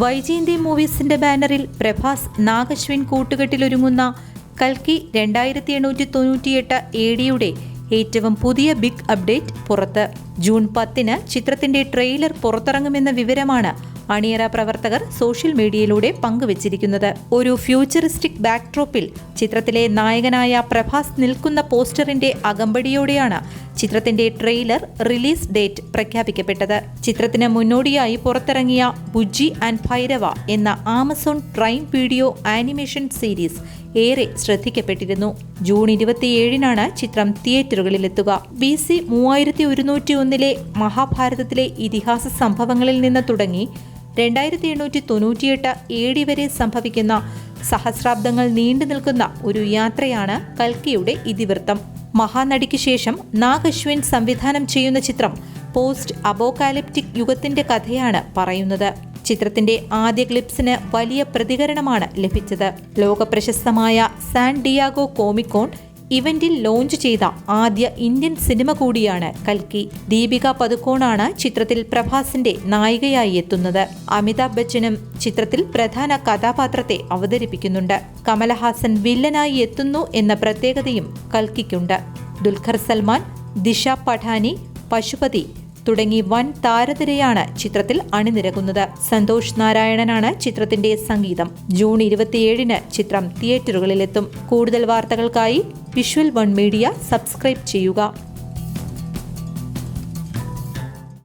വൈജയന്തി മൂവീസിന്റെ ബാനറിൽ പ്രഭാസ് നാഗശ്വിൻ കൂട്ടുകെട്ടിലൊരുങ്ങുന്ന കൽക്കി രണ്ടായിരത്തി എണ്ണൂറ്റി തൊണ്ണൂറ്റിയെട്ട് എ ഡിയുടെ ഏറ്റവും പുതിയ ബിഗ് അപ്ഡേറ്റ് പുറത്ത്. ജൂൺ പത്തിന് ചിത്രത്തിന്റെ ട്രെയിലർ പുറത്തിറങ്ങുമെന്ന വിവരമാണ് അണിയറ പ്രവർത്തകർ സോഷ്യൽ മീഡിയയിലൂടെ പങ്കുവച്ചിരിക്കുന്നത്. ഒരു ഫ്യൂച്ചറിസ്റ്റിക് ബാക്ക്ഡ്രോപ്പിൽ ചിത്രത്തിലെ നായകനായ പ്രഭാസ് നിൽക്കുന്ന പോസ്റ്ററിന്റെ അകമ്പടിയോടെയാണ് ചിത്രത്തിന്റെ ട്രെയിലർ റിലീസ് ഡേറ്റ് പ്രഖ്യാപിക്കപ്പെട്ടത്. ചിത്രത്തിന് മുന്നോടിയായി പുറത്തിറങ്ങിയ ബുജി ആൻഡ് ഭൈരവ എന്ന Amazon Prime video animation series ഏറെ ശ്രദ്ധിക്കപ്പെട്ടിരുന്നു. ജൂൺ ഇരുപത്തിയേഴിനാണ് ചിത്രം തിയേറ്ററുകളിലെത്തുക. ബി സി മൂവായിരത്തി ഒരുന്നൂറ്റി ഒന്നിലെ മഹാഭാരതത്തിലെ ഇതിഹാസ സംഭവങ്ങളിൽ നിന്ന് തുടങ്ങി രണ്ടായിരത്തി എണ്ണൂറ്റി തൊണ്ണൂറ്റിയെട്ട് എ ഡി വരെ സംഭവിക്കുന്ന സഹസ്രാബ്ദങ്ങൾ നീണ്ടു നിൽക്കുന്ന ഒരു യാത്രയാണ് കൽക്കിയുടെ ഇതിവൃത്തം. മഹാനടിക്ക് ശേഷം നാഗ് അശ്വിൻ സംവിധാനം ചെയ്യുന്ന ചിത്രം പോസ്റ്റ് അബോകാലിപ്റ്റിക് യുഗത്തിന്റെ കഥയാണ് പറയുന്നത്. ചിത്രത്തിന്റെ ആദ്യ ക്ലിപ്സിന് വലിയ പ്രതികരണമാണ് ലഭിച്ചത്. ലോകപ്രശസ്തമായ സാൻ ഡിയാഗോ കോമിക്കോൺ ഇവന്റിൽ ലോഞ്ച് ചെയ്ത ആദ്യ ഇന്ത്യൻ സിനിമ കൂടിയാണ് കൽക്കി. ദീപിക പതുക്കോണാണ് ചിത്രത്തിൽ പ്രഭാസിന്റെ നായികയായി എത്തുന്നത്. അമിതാഭ് ബച്ചനും ചിത്രത്തിൽ പ്രധാന കഥാപാത്രത്തെ അവതരിപ്പിക്കുന്നുണ്ട്. കമലഹാസൻ വില്ലനായി എത്തുന്നു എന്ന പ്രത്യേകതയും കൽക്കിക്കുണ്ട്. ദുൽഖർ സൽമാൻ ദിശ പഠാനി പശുപതി തുടങ്ങി വൻ താരതിരയാണ് ചിത്രത്തിൽ അണിനിരക്കുന്നത്. സന്തോഷ് നാരായണനാണ് ചിത്രത്തിന്റെ സംഗീതം. ജൂൺ ഇരുപത്തിയേഴിന് ചിത്രം തിയേറ്ററുകളിലെത്തും. കൂടുതൽ വാർത്തകൾക്കായി വിഷ്വൽ വൺ മീഡിയ സബ്സ്ക്രൈബ് ചെയ്യുക.